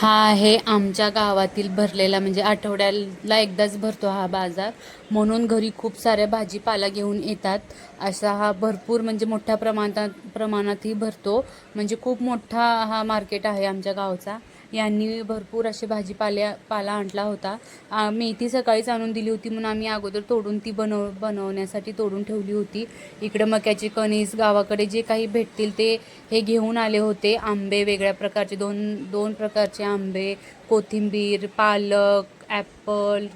हा आहे आमच्या गावातील भरलेला म्हणजे आठवड्याला एकदाच भरतो हा बाजार. म्हणून घरी खूप साऱ्या भाजीपाला घेऊन येतात. असा हा भरपूर म्हणजे मोठ्या प्रमाणात प्रमाणातही भरतो. म्हणजे खूप मोठा हा मार्केट आहे आमच्या गावचा. यांनी भरपूर असे भाजीपाल्या पाला आणला होता. मेथी सकाळीच आणून दिली होती म्हणून आम्ही अगोदर तोडून ती बनव बनवण्यासाठी तोडून ठेवली होती. इकडं मक्याची कणीस गावाकडे जे काही भेटतील ते हे घेऊन आले होते. आंबे वेगळ्या प्रकारचे दोन दोन प्रकारचे आंबे कोथिंबीर पालक ॲपल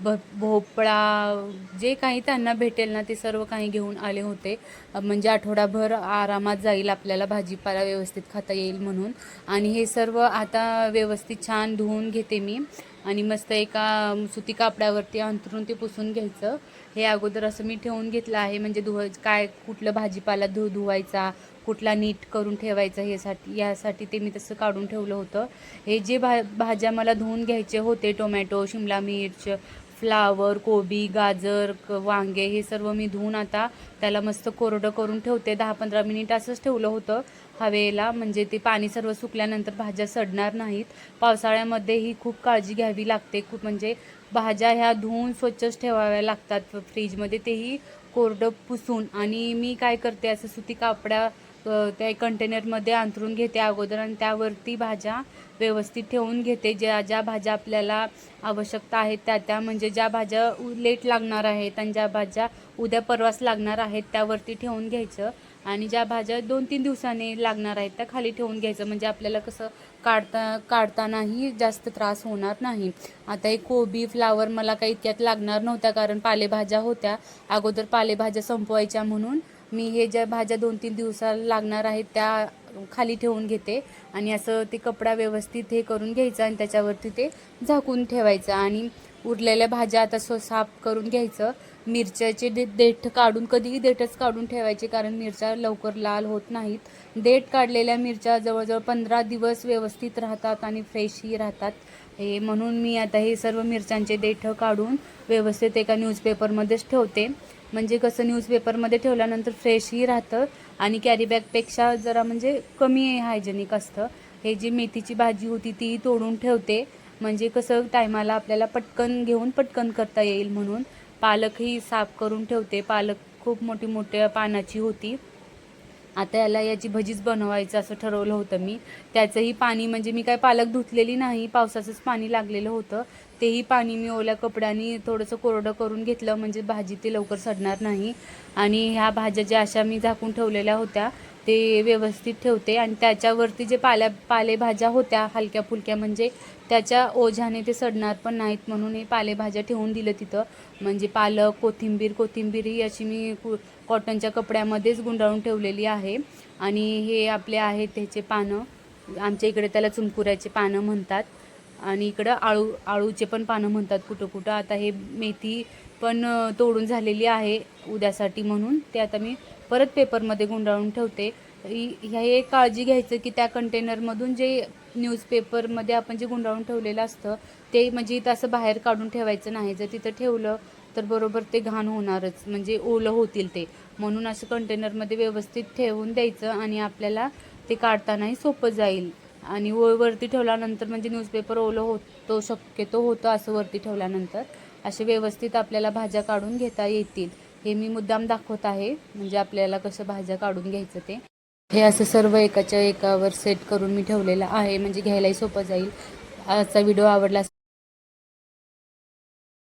भ भोपळा जे काही त्यांना भेटेल ना ते सर्व काही घेऊन आले होते. म्हणजे आठवडाभर आरामात जाईल आपल्याला भाजीपाला व्यवस्थित खाता येईल म्हणून. आणि हे सर्व आता व्यवस्थित छान धुवून घेते मी. आणि मस्त एका सुती कापडावरती अंथरून ते पुसून घ्यायचं. हे अगोदर असं मी ठेवून घेतलं आहे. म्हणजे धुव काय कुठलं भाजीपाला धु धुवायचा कुठला नीट करून ठेवायचा हेसाठी यासाठी ते मी तसं काढून ठेवलं होतं. हे जे भा भाज्या मला धुवून घ्यायचे होते टोमॅटो शिमला मिर्च फ्लावर कोबी गाजर क- वांगे हे सर्व मी धुवून आता त्याला मस्त कोरडं करून ठेवते. दहा पंधरा मिनिट असंच ठेवलं होतं हवेला. म्हणजे ते पाणी सर्व सुकल्यानंतर भाज्या सडणार नाहीत. पावसाळ्यामध्ये ही खूप काळजी घ्यावी लागते. खूप म्हणजे भाज्या ह्या धुवून स्वच्छच ठेवाव्या लागतात फ्रीजमध्ये. तेही कोरडं पुसून. आणि मी काय करते असं सुती कापड्या त्या कंटेनरमध्ये अंथरून घेते अगोदर आणि त्यावरती भाज्या व्यवस्थित ठेवून घेते. ज्या ज्या भाज्या आपल्याला आवश्यकता आहेत त्या त्या म्हणजे ज्या भाज्या लेट लागणार आहेत आणि ज्या भाज्या उद्या परवास लागणार आहेत त्यावरती ठेवून घ्यायचं. आणि ज्या भाज्या दोन तीन दिवसांनी लागणार आहेत त्या खाली ठेवून घ्यायचं. म्हणजे आपल्याला कसं काढता काढतानाही जास्त त्रास होणार नाही. आता एक कोबी फ्लावर मला काही इतक्यात लागणार नव्हत्या कारण पालेभाज्या होत्या. अगोदर पालेभाज्या संपवायच्या म्हणून मी हे ज्या भाज्या दोन तीन दिवसाला लागणार आहेत त्या खाली ठेवून घेते आणि असं ते कपडा व्यवस्थित हे करून घ्यायचं आणि त्याच्यावरती ते झाकून ठेवायचं. आणि उरलेल्या भाज्या आता स्व साफ करून घ्यायचं. मिरच्याचे दे देठ काढून कधीही देठच काढून ठेवायचे कारण मिरच्या लवकर लाल होत नाहीत. देठ काढलेल्या मिरच्या जवळजवळ पंधरा दिवस व्यवस्थित राहतात आणि फ्रेशही राहतात. हे म्हणून मी आता हे सर्व मिरच्यांचे देठ काढून व्यवस्थित एका न्यूजपेपरमध्येच ठेवते. म्हणजे कसं न्यूजपेपरमध्ये ठेवल्यानंतर फ्रेशही राहतं आणि कॅरीबॅगपेक्षा जरा म्हणजे कमी हायजेनिक असतं. हे जी मेथीची भाजी होती ती तोडून ठेवते. म्हणजे कसं टायमाला आपल्याला पटकन घेऊन पटकन करता येईल म्हणून. पालकही साफ करून ठेवते. पालक खूप मोठी मोठ्या पानाची होती. आता याला याची भजीच बनवायचं असं ठरवलं होतं मी. त्याचंही पाणी म्हणजे मी काय पालक धुतलेली नाही. पावसाचंच पाणी लागलेलं होतं. तेही पाणी मी ओल्या कपड्याने थोडंसं कोरडं करून घेतलं म्हणजे भाजी ते लवकर सडणार नाही. आणि ह्या भाज्या ज्या अशा मी झाकून ठेवलेल्या होत्या ते व्यवस्थित ठेवते. आणि त्याच्यावरती जे पाल्या पालेभाज्या होत्या हलक्या फुलक्या म्हणजे त्याच्या ओझ्याने ते सडणार पण नाहीत म्हणून हे पालेभाज्या ठेवून दिलं तिथं. म्हणजे पालक कोथिंबीर कोथिंबीर ही अशी मी कु- कॉटनच्या कपड्यामध्येच गुंडाळून ठेवलेली आहे. आणि हे आपले आहेत त्याचे पानं. आमच्या इकडे त्याला चुनकुऱ्याचे पानं म्हणतात. आणि इकडं आळू आळूचे पण पानं म्हणतात कुठं कुठं. आता हे मेथी पण तोडून झालेली आहे उद्यासाठी म्हणून. ते आता मी परत पेपरमध्ये गुंडाळून ठेवते. हि- ह्या एक काळजी घ्यायचं की त्या कंटेनरमधून जे न्यूजपेपरमध्ये आपण जे गुंडाळून ठेवलेलं असतं ते म्हणजे इथं असं बाहेर काढून ठेवायचं नाही. जर तिथं ठेवलं तर बरोबर ते घाण होणारच. म्हणजे ओलं होतील ते. म्हणून असं कंटेनरमध्ये व्यवस्थित ठेवून द्यायचं आणि आपल्याला ते काढतानाही सोपं जाईल. आणि व वरती ठेवल्यानंतर म्हणजे न्यूजपेपर ओलं होतो शक्यतो होतं असं वरती ठेवल्यानंतर. असे व्यवस्थित आपल्याला भाज्या काढून घेता येतील हे मी मुद्दाम दाखवत आहे. म्हणजे आपल्याला कसं भाज्या काढून घ्यायचं ते. हे असं सर्व एकाच्या एकावर सेट करून मी ठेवलेलं आहे. म्हणजे घ्यायलाही सोपं जाईल. आजचा व्हिडिओ आवडला